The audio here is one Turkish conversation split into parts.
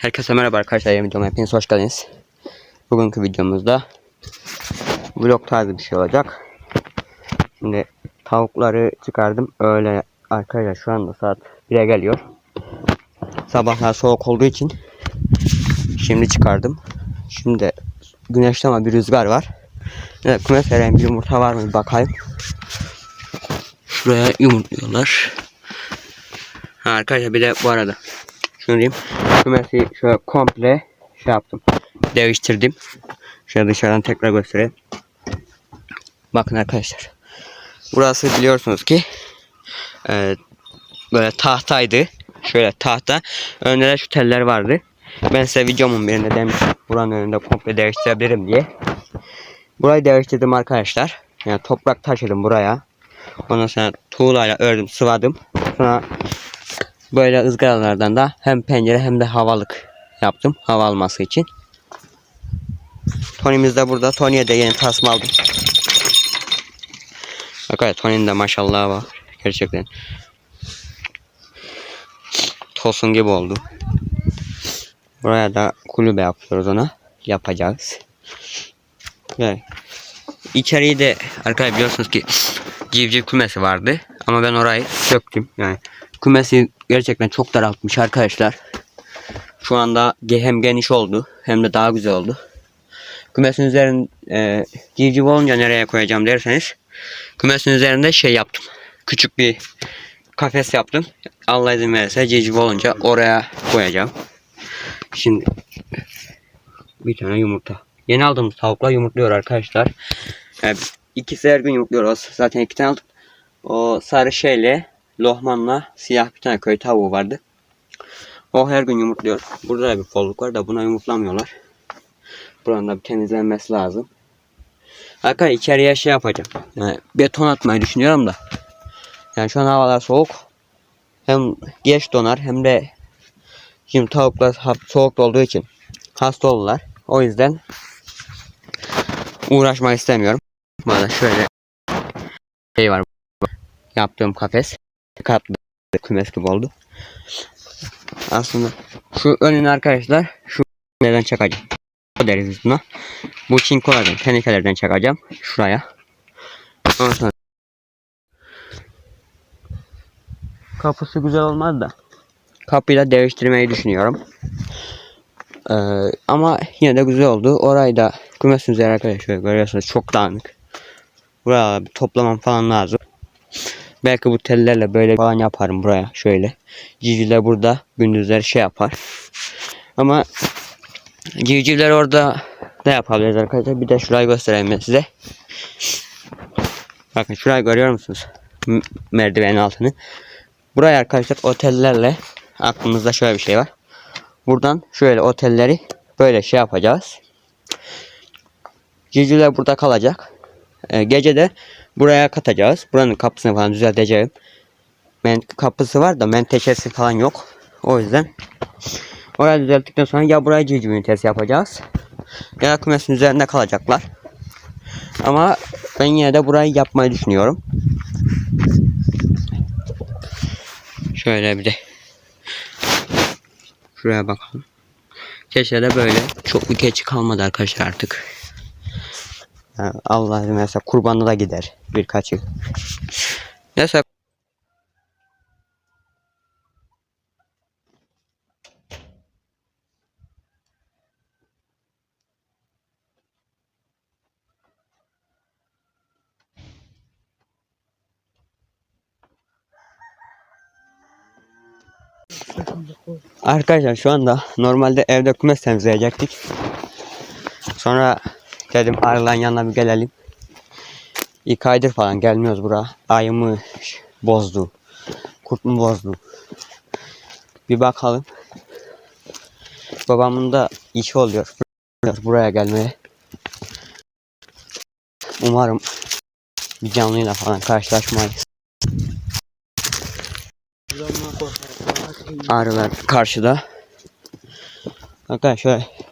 Herkese merhaba arkadaşlar. Yeni videoma hepiniz hoş geldiniz. Bugünkü videomuzda vlog tarzı bir şey olacak. Şimdi tavukları çıkardım. Öyle arkadaşlar şu anda saat 1'e geliyor. Sabahlar soğuk olduğu için şimdi çıkardım. Şimdi güneşli ama bir rüzgar var. Evet, kümes bir yumurta var mı bir bakayım. Şuraya yumurtluyorlar. Ha, arkadaşlar bir de bu arada şunu. Kümesi şöyle komple şey yaptım. Değiştirdim. Şöyle dışarıdan tekrar göstereyim. Bakın arkadaşlar. Burası biliyorsunuz ki e, böyle tahtaydı. Şöyle tahta. Önde de şu teller vardı. Ben size videomun birinde demiştim. Buranın önünde komple değiştirebilirim diye. Burayı değiştirdim arkadaşlar. Yani toprak taşıdım buraya. Ondan sonra tuğlayla ördüm, sıvadım. Sonra Böyle ızgaralardan da hem pencere hem de havalık yaptım. Hava alması için. Tony'miz de burada. Tony'ye de yeni tasma aldım. Bakın Tony'nin de maşallah var. Gerçekten. Tosun gibi oldu. Buraya da kulübe yapıyoruz ona. Yapacağız. Evet. İçeriği de arkadaşlar biliyorsunuz ki civciv kümesi vardı. Ama ben orayı söktüm. Yani kümesi gerçekten çok daraltmış arkadaşlar. Şu anda hem geniş oldu hem de daha güzel oldu. Kümesin üzerinde e, civciv olunca nereye koyacağım derseniz kümesin üzerinde şey yaptım. Küçük bir kafes yaptım. Allah izin verirse civciv olunca oraya koyacağım. Şimdi bir tane yumurta. Yeni aldığımız tavuklar yumurtluyor arkadaşlar. Yani ikisi her gün yumurtluyor. Zaten iki tane aldık. O sarı şeyle Lohman'la siyah bir tane köy tavuğu vardı. O her gün yumurtluyor. Burada da bir kolluk var da buna yumurtlamıyorlar. Buranın da bir temizlenmesi lazım. Arkadaşlar içeriye şey yapacağım. Yani beton atmayı düşünüyorum da. Yani şu an havalar soğuk. Hem geç donar hem de şimdi tavuklar soğuk olduğu için hasta olurlar. O yüzden uğraşmak istemiyorum. Bana şöyle şey var. Yaptığım kafes katlı kümes gibi oldu. Aslında şu önün arkadaşlar şu neden çakacağım. O deriz biz buna. Bu çinkolardan, tenekelerden çakacağım. Şuraya. Ondan sonra Kapısı güzel olmaz da. Kapıyı da değiştirmeyi düşünüyorum. Ee, ama yine de güzel oldu. Orayı da kümesin üzeri arkadaşlar görüyorsunuz çok dağınık. Buraya bir toplamam falan lazım. Belki bu tellerle böyle falan yaparım buraya şöyle. Civcivler burada gündüzleri şey yapar. Ama civcivler orada ne yapabiliriz arkadaşlar? Bir de şurayı göstereyim size. Bakın şurayı görüyor musunuz? Merdivenin altını. Buraya arkadaşlar otellerle aklımızda şöyle bir şey var. Buradan şöyle otelleri böyle şey yapacağız. Civcivler burada kalacak. Ee, gece de buraya katacağız. Buranın kapısını falan düzelteceğim. Men kapısı var da menteşesi falan yok. O yüzden orayı düzelttikten sonra ya buraya civciv ünitesi yapacağız. Ya kümesin üzerinde kalacaklar. Ama ben yine de burayı yapmayı düşünüyorum. Şöyle bir de şuraya bakalım. Keşke de böyle çok bir keçi kalmadı arkadaşlar artık. Allah verirse kurbanına da gider birkaçı. Neyse Arkadaşlar şu anda normalde evde kümes temizleyecektik. Sonra dedim arıların yanına bir gelelim. İlk aydır falan gelmiyoruz bura. Ayımı bozdu. Kurt mu bozdu? Bir bakalım. Babamın da işi oluyor. Buraya gelmeye. Umarım bir canlıyla falan karşılaşmayız. Arılar karşıda. Arkadaşlar şöyle.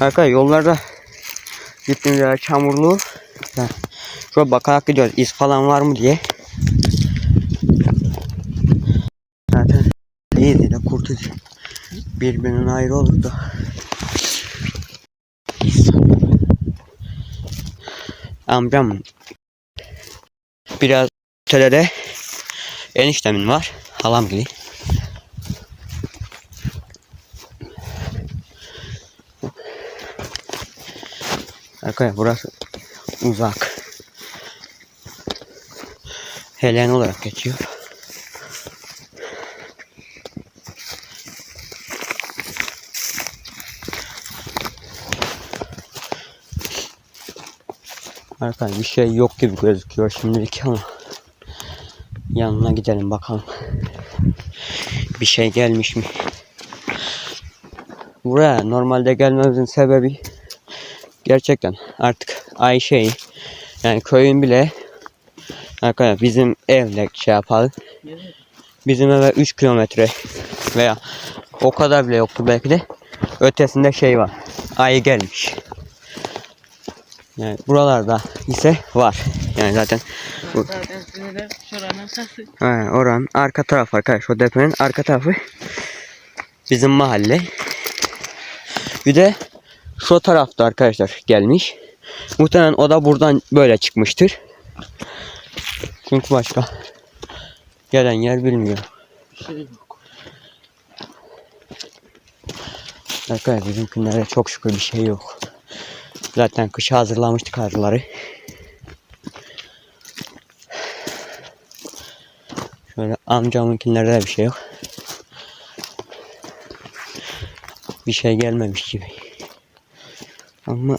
Arkadaşlar yollarda gittiğimiz yer çamurlu. Şöyle bakarak gidiyoruz. İz falan var mı diye. Zaten iyiydi de kurtuldu. Birbirinden ayrı olurdu. Amcam biraz ötede eniştemin var. Halam gibi. Arkadaşlar burası uzak. Helen olarak geçiyor. Arkadaşlar bir şey yok gibi gözüküyor şimdilik ama yanına gidelim bakalım. Bir şey gelmiş mi? Buraya normalde gelmemizin sebebi gerçekten artık Ayşe'yi yani köyün bile arkadaşlar bizim evle şey yapalım. Bizim eve 3 kilometre veya o kadar bile yoktu belki de ötesinde şey var. Ayı gelmiş. Yani buralarda ise var. Yani zaten bu, Zaten şuranın oranın arka tarafı arkadaş o depremin arka tarafı bizim mahalle. Bir de şu tarafta arkadaşlar gelmiş. Muhtemelen o da buradan böyle çıkmıştır. Çünkü başka gelen yer bilmiyor. Şey yok. Arkadaşlar bizimkilerde çok şükür bir şey yok. Zaten kışa hazırlamıştık arıları. Şöyle amcamınkilerde de bir şey yok. Bir şey gelmemiş gibi. Ama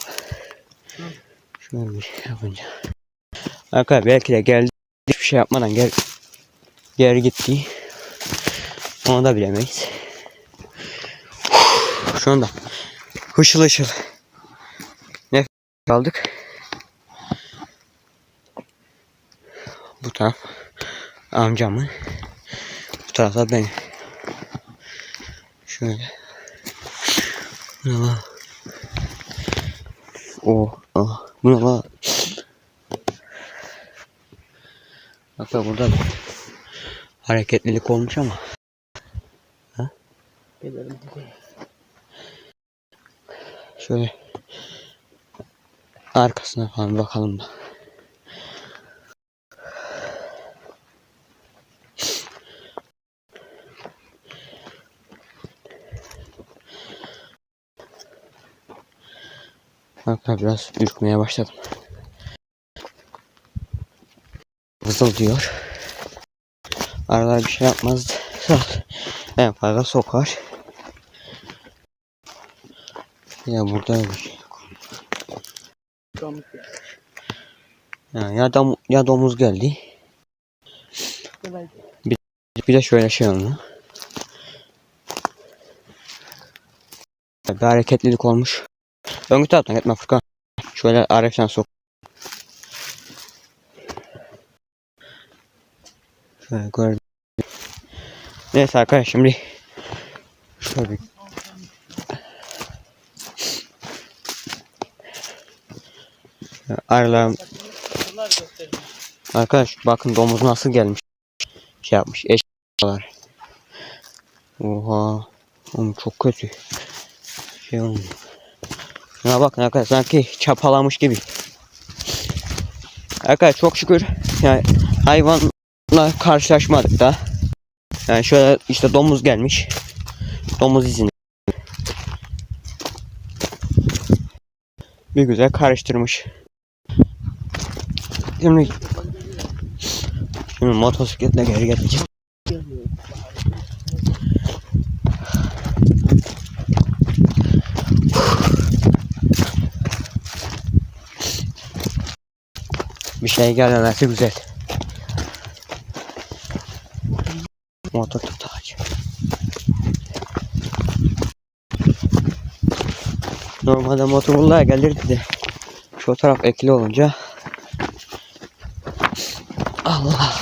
şöyle bir şey yapınca. Arkadaşlar belki de geldi hiçbir şey yapmadan gel geri gitti. Onu da bilemeyiz. Şu anda hışıl hışıl nefes aldık. Bu taraf amcamın. Bu tarafta benim. Şöyle. Lan? Oh, oh. Bu ne lan? Hatta burada da hareketlilik olmuş ama. Buraya. Şöyle arkasına falan bakalım da. Hatta biraz ürkmeye başladım. Vızıl diyor. Aralar bir şey yapmaz. En fazla sokar. Ya burada bir şey Ya, ya, dom ya domuz geldi. Kolay. Bir de şöyle şey oldu. Bir hareketlilik olmuş. Öngü taraftan gitme Furkan. Şöyle araçtan sok. Şöyle gördüm. Neyse arkadaşlar şimdi şöyle bir Arılarım. Arkadaş bakın domuz nasıl gelmiş. Şey yapmış eşyalar. Oha. Oğlum çok kötü. Şey olmuş. Şuna bakın arkadaşlar sanki çapalamış gibi. Arkadaşlar çok şükür yani hayvanla karşılaşmadık da. Yani şöyle işte domuz gelmiş. Domuz izini. Bir güzel karıştırmış. Şimdi Şimdi motosikletle geri geleceğim. Bir şey gelmemesi güzel. Motor tutacak. Normalde motorla gelirdi de şu taraf ekli olunca Allah